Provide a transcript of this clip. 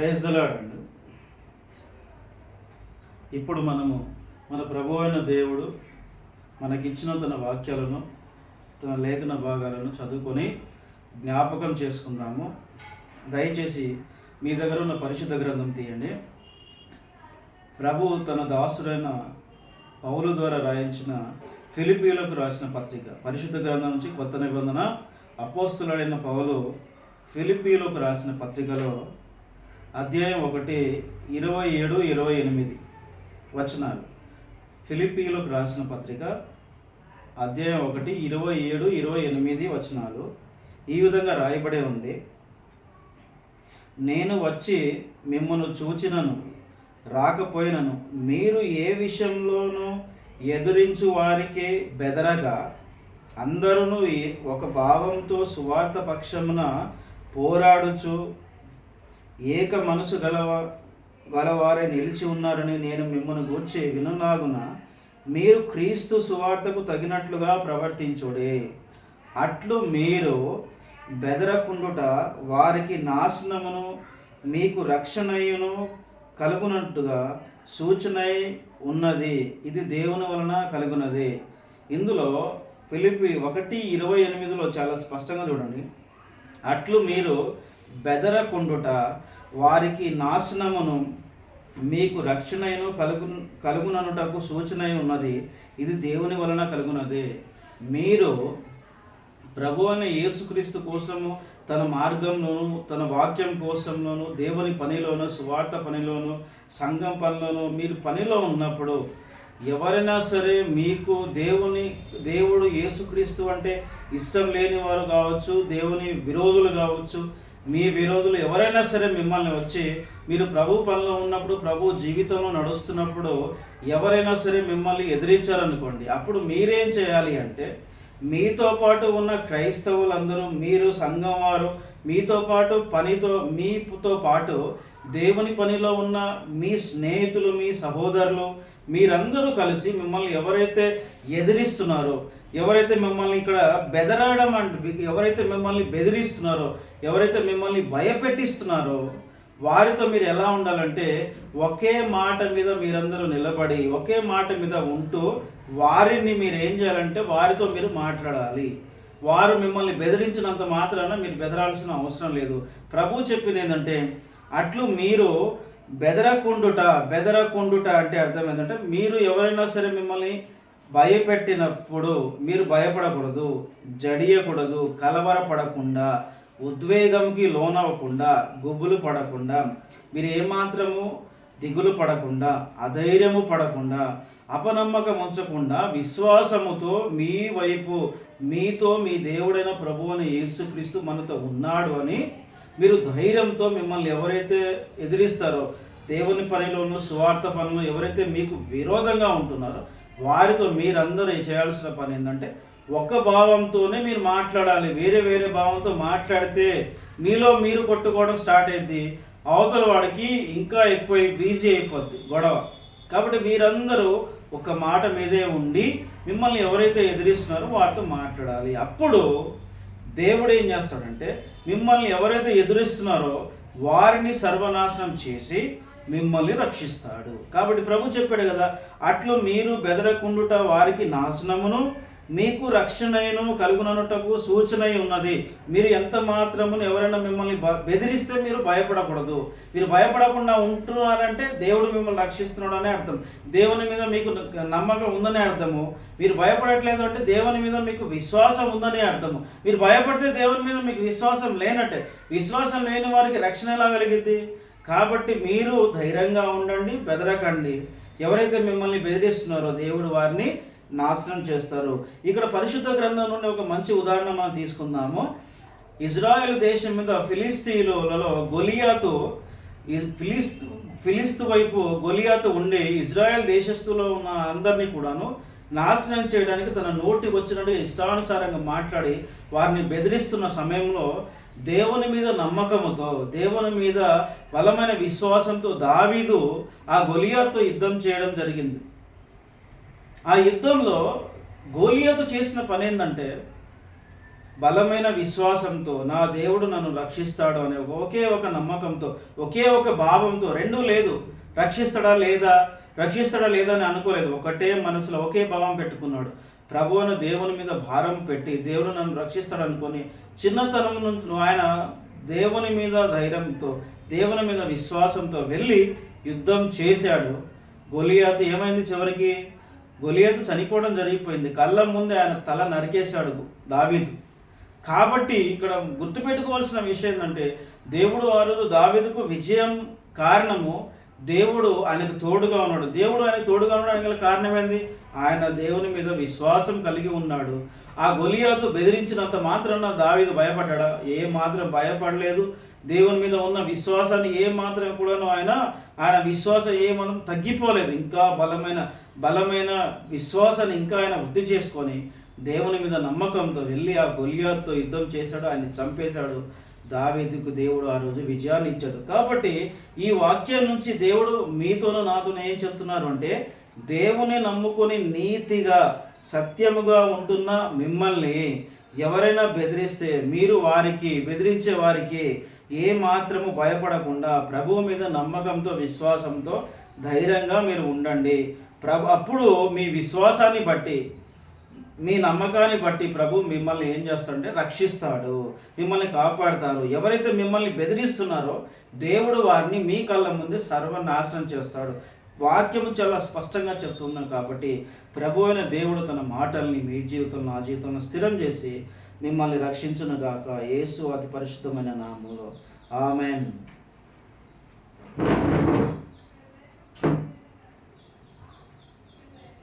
Praise అండి. ఇప్పుడు మనము మన ప్రభు అయిన దేవుడు మనకిచ్చిన తన వాక్యాలను తన లేఖన భాగాలను చదువుకొని జ్ఞాపకం చేసుకుందాము. దయచేసి మీ దగ్గర ఉన్న పరిశుద్ధ గ్రంథం తీయండి. ప్రభు తన దాసుడైన పౌలు ద్వారా రాయించిన ఫిలిపీలకు రాసిన పత్రిక. పరిశుద్ధ గ్రంథం నుంచి కొత్త నిబంధన. అపోస్తులైన పౌలు ఫిలిపీలకు రాసిన పత్రికలో అధ్యాయం ఒకటి ఇరవై ఏడు ఇరవై ఎనిమిది వచనాలు. ఫిలిపీలకు రాసిన పత్రిక అధ్యాయం ఒకటి ఇరవై ఏడు ఇరవై ఎనిమిది వచనాలు. ఈ విధంగా రాయబడే ఉంది. నేను వచ్చి మిమ్మల్ని చూచినను రాకపోయినను మీరు ఏ విషయంలోనూ ఎదురించు వారికే బెదరగా అందరూ ఒక భావంతో సువార్త పక్షమున పోరాడుచు ఏక మనసు గలవ గలవారే నిలిచి ఉన్నారని నేను మిమ్మల్ని గూర్చి వినులాగున? మీరు క్రీస్తు సువార్తకు తగినట్లుగా ప్రవర్తించుడే. అట్లు మీరు బెదరకుండుట వారికి నాశనమును మీకు రక్షణయును కలుగునట్టుగా సూచనై ఉన్నది. ఇది దేవుని వలన కలుగునది. ఇందులో ఫిలిపి ఒకటి ఇరవై ఎనిమిదిలో చాలా స్పష్టంగా చూడండి. అట్లు మీరు బెదరకుండుట వారికి నాశనమును మీకు రక్షణను కలుగు కలుగుననుటకు సూచన ఉన్నది. ఇది దేవుని వలన కలుగునది. మీరు ప్రభు అయిన యేసుక్రీస్తు కోసము తన మార్గంలోను తన వాక్యం కోసంలోను దేవుని పనిలోను సువార్త పనిలోను సంఘం పనిలోను మీరు పనిలో ఉన్నప్పుడు ఎవరైనా సరే మీకు దేవుని దేవుడు యేసుక్రీస్తు అంటే ఇష్టం లేని వారు కావచ్చు దేవుని విరోధులు కావచ్చు మీ విరోధులు ఎవరైనా సరే మిమ్మల్ని వచ్చి మీరు ప్రభు పనిలో ఉన్నప్పుడు ప్రభు జీవితంలో నడుస్తున్నప్పుడు ఎవరైనా సరే మిమ్మల్ని ఎదిరించారనుకోండి అప్పుడు మీరేం చేయాలి అంటే మీతో పాటు ఉన్న క్రైస్తవులందరూ మీరు సంఘం వారు మీతో పాటు పనితో మీతో పాటు దేవుని పనిలో ఉన్న మీ స్నేహితులు మీ సహోదరులు మీరందరూ కలిసి మిమ్మల్ని ఎవరైతే ఎదిరిస్తున్నారో ఎవరైతే మిమ్మల్ని ఇక్కడ బెదరడం అంటే ఎవరైతే మిమ్మల్ని బెదిరిస్తున్నారో ఎవరైతే మిమ్మల్ని భయపెట్టిస్తున్నారో వారితో మీరు ఎలా ఉండాలంటే ఒకే మాట మీద మీరందరూ నిలబడి ఒకే మాట మీద ఉంటూ వారిని మీరు ఏం చేయాలంటే వారితో మీరు మాట్లాడాలి. వారు మిమ్మల్ని బెదిరించినంత మాత్రాన మీరు బెదరాల్సిన అవసరం లేదు. ప్రభు చెప్పింది ఏంటంటే అట్లు మీరు బెదరకుండుట బెదరకుండుట అంటే అర్థం ఏంటంటే మీరు ఎవరైనా సరే మిమ్మల్ని భయపెట్టినప్పుడు మీరు భయపడకూడదు జడియకూడదు కలవరపడకుండా ఉద్వేగంకి లోనవ్వకుండా గుబ్బులు పడకుండా మీరు ఏమాత్రము దిగులు పడకుండా అధైర్యము పడకుండా అపనమ్మకం ఉంచకుండా విశ్వాసముతో మీ వైపు మీతో మీ దేవుడైన ప్రభు అని యేసుక్రీస్తు మనతో ఉన్నాడు అని మీరు ధైర్యంతో మిమ్మల్ని ఎవరైతే ఎదిరిస్తారో దేవుని పనిలోను స్వార్థ పనులు ఎవరైతే మీకు విరోధంగా ఉంటున్నారో వారితో మీరందరూ చేయాల్సిన పని ఏంటంటే ఒక భావంతోనే మీరు మాట్లాడాలి. వేరే వేరే భావంతో మాట్లాడితే మీలో మీరు కొట్టుకోవడం స్టార్ట్ అయింది అవతల వాడికి ఇంకా ఎక్కువ బిజీ అయిపోద్ది. గొడవ. కాబట్టి మీరందరూ ఒక మాట మీదే ఉండి మిమ్మల్ని ఎవరైతే ఎదిరిస్తున్నారో వారితో మాట్లాడాలి. అప్పుడు దేవుడు ఏం చేస్తాడంటే మిమ్మల్ని ఎవరైతే ఎదురిస్తున్నారో వారిని సర్వనాశనం చేసి మిమ్మల్ని రక్షిస్తాడు. కాబట్టి ప్రభు చెప్పాడు కదా అట్లు మీరు బెదరకుండుట వారికి నాశనమును మీకు రక్షణను కలుగుననుటకు సూచనై ఉన్నది. మీరు ఎంత మాత్రమును ఎవరైనా మిమ్మల్ని బెదిరిస్తే మీరు భయపడకూడదు. మీరు భయపడకుండా ఉంటున్నారంటే దేవుడు మిమ్మల్ని రక్షిస్తున్నాడు అర్థం. దేవుని మీద మీకు నమ్మకం ఉందని అర్థము. మీరు భయపడట్లేదు అంటే దేవుని మీద మీకు విశ్వాసం ఉందని అర్థము. మీరు భయపడితే దేవుని మీద మీకు విశ్వాసం లేనట్టే. విశ్వాసం లేని వారికి రక్షణ ఎలా కలిగిద్ది? కాబట్టి మీరు ధైర్యంగా ఉండండి బెదరకండి. ఎవరైతే మిమ్మల్ని బెదిరిస్తున్నారో దేవుడు వారిని నాశనం చేస్తారు. ఇక్కడ పరిశుద్ధ గ్రంథం నుండి ఒక మంచి ఉదాహరణ మనం తీసుకుందాము. ఇజ్రాయెల్ దేశం మీద ఫిలిస్తీన్లలో గొలియాతో ఈ ఫిలిస్తు ఫిలిస్తు వైపు గొలియాతు ఉండి ఇజ్రాయెల్ దేశస్తులో ఉన్న అందరినీ కూడాను నాశనం చేయడానికి తన నోటి వచ్చినట్టు ఇష్టానుసారంగా మాట్లాడి వారిని బెదిరిస్తున్న సమయంలో దేవుని మీద నమ్మకముతో దేవుని మీద బలమైన విశ్వాసంతో దావీదు ఆ గొలియాతో యుద్ధం చేయడం జరిగింది. ఆ యుద్ధంలో గోలియత చేసిన పని ఏంటంటే బలమైన విశ్వాసంతో నా దేవుడు నన్ను రక్షిస్తాడు అనే ఒకే ఒక నమ్మకంతో ఒకే ఒక భావంతో రెండూ లేదు. రక్షిస్తాడా లేదా? రక్షిస్తాడా లేదా అని అనుకోలేదు. ఒకటే మనసులో ఒకే భావం పెట్టుకున్నాడు. ప్రభువును దేవుని మీద భారం పెట్టి దేవుడు నన్ను రక్షిస్తాడు అనుకొని చిన్నతనం నుంచి ఆయన దేవుని మీద ధైర్యంతో దేవుని మీద విశ్వాసంతో వెళ్ళి యుద్ధం చేశాడు. గొలియాతు ఏమైంది చివరికి? గొలియాతు చనిపోవడం జరిగిపోయింది. కళ్ళ ముందే ఆయన తల నరికేశాడు దావీదు. కాబట్టి ఇక్కడ గుర్తుపెట్టుకోవాల్సిన విషయం ఏంటంటే దేవుడు ఆ రోజు దావీదుకు విజయం కారణము దేవుడు ఆయనకు తోడుగా ఉన్నాడు. దేవుడు ఆయనకు తోడుగా ఉండడానికి గల కారణం ఏంది? ఆయన దేవుని మీద విశ్వాసం కలిగి ఉన్నాడు. ఆ గొలియాతు బెదిరించినంత మాత్రాన దావీదు భయపడ్డా. ఏ మాత్రం భయపడలేదు. దేవుని మీద ఉన్న విశ్వాసాన్ని ఏ మాత్రం కూడాను ఆయన ఆయన విశ్వాసం ఏ మనం తగ్గిపోలేదు. ఇంకా బలమైన బలమైన విశ్వాసాన్ని ఇంకా ఆయన వృద్ధి చేసుకొని దేవుని మీద నమ్మకంతో వెళ్ళి ఆ గొలియాతో యుద్ధం చేశాడు ఆయన చంపేశాడు. దావేదికు దేవుడు ఆ రోజు విజయాన్ని ఇచ్చాడు. కాబట్టి ఈ వాక్యం నుంచి దేవుడు మీతోనూ నాతోనూ ఏం చెప్తున్నారు అంటే దేవుని నమ్ముకొని నీతిగా సత్యముగా ఉంటున్న మిమ్మల్ని ఎవరైనా బెదిరిస్తే మీరు వారికి బెదిరించే వారికి ఏ మాత్రము భయపడకుండా ప్రభువు మీద నమ్మకంతో విశ్వాసంతో ధైర్యంగా మీరు ఉండండి. ప్రభు అప్పుడు మీ విశ్వాసాన్ని బట్టి మీ నమ్మకాన్ని బట్టి ప్రభు మిమ్మల్ని ఏం చేస్తాడంటే రక్షిస్తాడు మిమ్మల్ని కాపాడతారు ఎవరైతే మిమ్మల్ని బెదిరిస్తున్నారో దేవుడు వారిని మీ కళ్ళ ముందు సర్వనాశనం చేస్తాడు. వాక్యము చాలా స్పష్టంగా చెప్తున్నాం కాబట్టి ప్రభు అయిన దేవుడు తన మాటల్ని మీ జీవితంలో నా జీవితంలో స్థిరం చేసి మిమ్మల్ని రక్షించును గాక. యేసు అతి పరిశుద్ధమైన నామంలో. ఆమెన్.